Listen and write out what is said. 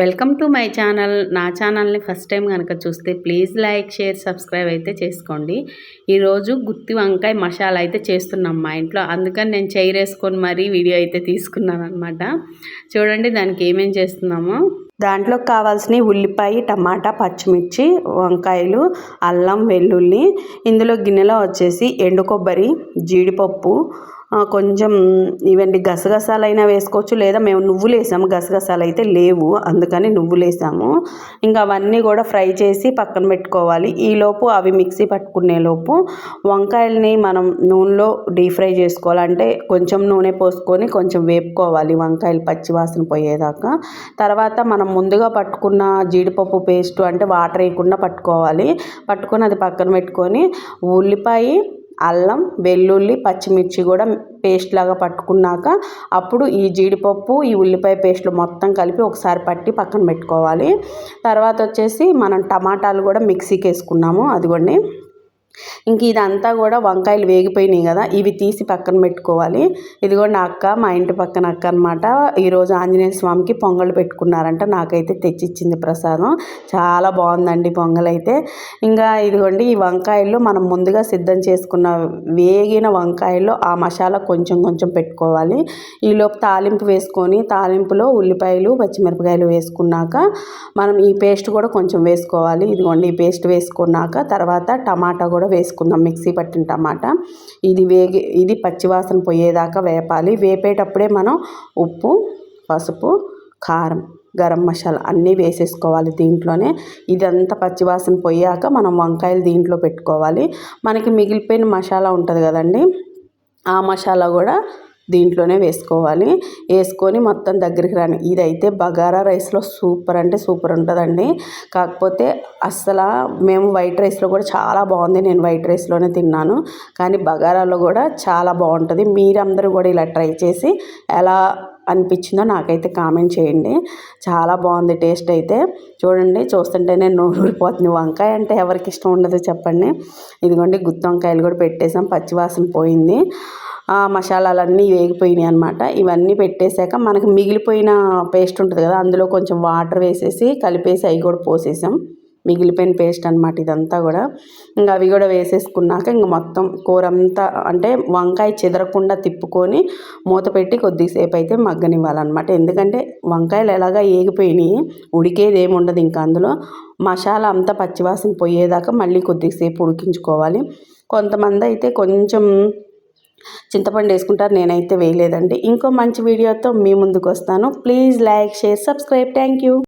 Welcome to my channel. నా ఛానల్ని first time కనుక చూస్తే ప్లీజ్ లైక్ షేర్ సబ్స్క్రైబ్ అయితే చేసుకోండి. ఈరోజు గుత్తి వంకాయ మసాలా అయితే చేస్తున్నాం మా ఇంట్లో. అందుకని నేను చైర్ వేసుకొని మరీ వీడియో అయితే తీసుకున్నాను అనమాట చూడండి దానికి ఏమేం చేస్తున్నామో. దాంట్లో కావాల్సిన ఉల్లిపాయ టమాటా పచ్చిమిర్చి వంకాయలు అల్లం వెల్లుల్లి ఇందులో గిన్నెలో వచ్చేసి ఎండు కొబ్బరి జీడిపప్పు కొంచెం ఇవండి గసగసాలైనా వేసుకోవచ్చు లేదా మేము నువ్వులు వేసాము గసగసాలు అయితే లేవు అందుకని నువ్వులు వేసాము. ఇంకా అవన్నీ కూడా ఫ్రై చేసి పక్కన పెట్టుకోవాలి. ఈలోపు అవి మిక్సీ పట్టుకునే లోపు వంకాయలని మనం నూనెలో డీప్ ఫ్రై చేసుకోవాలంటే కొంచెం నూనె పోసుకొని కొంచెం వేపుకోవాలి వంకాయలు పచ్చివాసన పోయేదాకా. తర్వాత మనం ముందుగా పట్టుకున్న జీడిపప్పు పేస్ట్ అంటే వాటర్ వేయకుండా పట్టుకోవాలి. పట్టుకొని అది పక్కన పెట్టుకొని ఉల్లిపాయ అల్లం వెల్లుల్లి పచ్చిమిర్చి కూడా పేస్ట్ లాగా పట్టుకున్నాక అప్పుడు ఈ జీడిపప్పు ఈ ఉల్లిపాయ పేస్ట్లు మొత్తం కలిపి ఒకసారి పట్టి పక్కన పెట్టుకోవాలి. తర్వాత వచ్చేసి మనం టమాటాలు కూడా మిక్సీకి వేసుకున్నాము అదిగోండి. ఇంక ఇదంతా కూడా వంకాయలు వేగిపోయినాయి కదా ఇవి తీసి పక్కన పెట్టుకోవాలి. ఇదిగోండి అక్క మా ఇంటి పక్కన అక్క అనమాట ఈరోజు ఆంజనేయ స్వామికి పొంగల్ పెట్టుకున్నారంట నాకైతే తెచ్చిచ్చింది ప్రసాదం. చాలా బాగుందండి పొంగల్ అయితే ఇంకా ఇదిగోండి ఈ వంకాయలు మనం ముందుగా సిద్ధం చేసుకున్న వేగిన వంకాయల్లో ఆ మసాలా కొంచెం కొంచెం పెట్టుకోవాలి. ఈలోపు తాలింపు వేసుకొని తాలింపులో ఉల్లిపాయలు పచ్చిమిరపకాయలు వేసుకున్నాక మనం ఈ పేస్ట్ కూడా కొంచెం వేసుకోవాలి. ఇదిగోండి ఈ పేస్ట్ వేసుకున్నాక తర్వాత టమాటా కూడా కూడా వేసుకుందాం మిక్సీ పట్టిన టమాటా. ఇది వేగి ఇది పచ్చివాసన పోయేదాకా వేపాలి. వేపేటప్పుడే మనం ఉప్పు పసుపు కారం గరం మసాలా అన్నీ వేసేసుకోవాలి దీంట్లోనే. ఇదంతా పచ్చివాసన పోయాక మనం వంకాయలు దీంట్లో పెట్టుకోవాలి. మనకి మిగిలిపోయిన మసాలా ఉంటుంది కదండి ఆ మసాలా కూడా దీంట్లోనే వేసుకోవాలి. వేసుకొని మొత్తం దగ్గరికి రాని ఇదైతే బగారా రైస్లో సూపర్ అంటే సూపర్ ఉంటుందండి. కాకపోతే అస్సలు మేము వైట్ రైస్లో కూడా చాలా బాగుంది. నేను వైట్ రైస్లోనే తిన్నాను. కానీ బగారాలో కూడా చాలా బాగుంటుంది. మీరందరూ కూడా ఇలా ట్రై చేసి ఎలా అనిపించిందో నాకైతే కామెంట్ చేయండి. చాలా బాగుంది టేస్ట్ అయితే. చూడండి చూస్తుంటేనే నోరు ఊరిపోతుంది. వంకాయ అంటే ఎవరికి ఇష్టం ఉండదు చెప్పండి. ఇదిగోండి గుత్తి వంకాయలు కూడా పెట్టేసాం. పచ్చివాసన పోయింది. మసాలాలన్నీ వేగిపోయినాయి అనమాట ఇవన్నీ పెట్టేశాక మనకు మిగిలిపోయిన పేస్ట్ ఉంటుంది కదా అందులో కొంచెం వాటర్ వేసేసి కలిపేసి అవి కూడా పోసేసాం. మిగిలిపోయిన పేస్ట్ అనమాట ఇదంతా కూడా. ఇంకా అవి కూడా వేసేసుకున్నాక ఇంక మొత్తం కూర అంతా అంటే వంకాయ చెదరకుండా తిప్పుకొని మూత పెట్టి కొద్దిసేపు అయితే మగ్గనివ్వాలన్నమాట. ఎందుకంటే వంకాయలు ఎలాగా ఏగిపోయినాయి ఉడికేది ఏమి ఉండదు ఇంకా అందులో. మసాలా అంతా పచ్చివాసన పోయేదాకా మళ్ళీ కొద్దిసేపు ఉడికించుకోవాలి. కొంతమంది అయితే కొంచెం చింతపండు వేసుకుంటారు నేనైతే వేయలేదండి. ఇంకో మంచి వీడియోతో మీ ముందుకు వస్తాను. Please like share subscribe thank you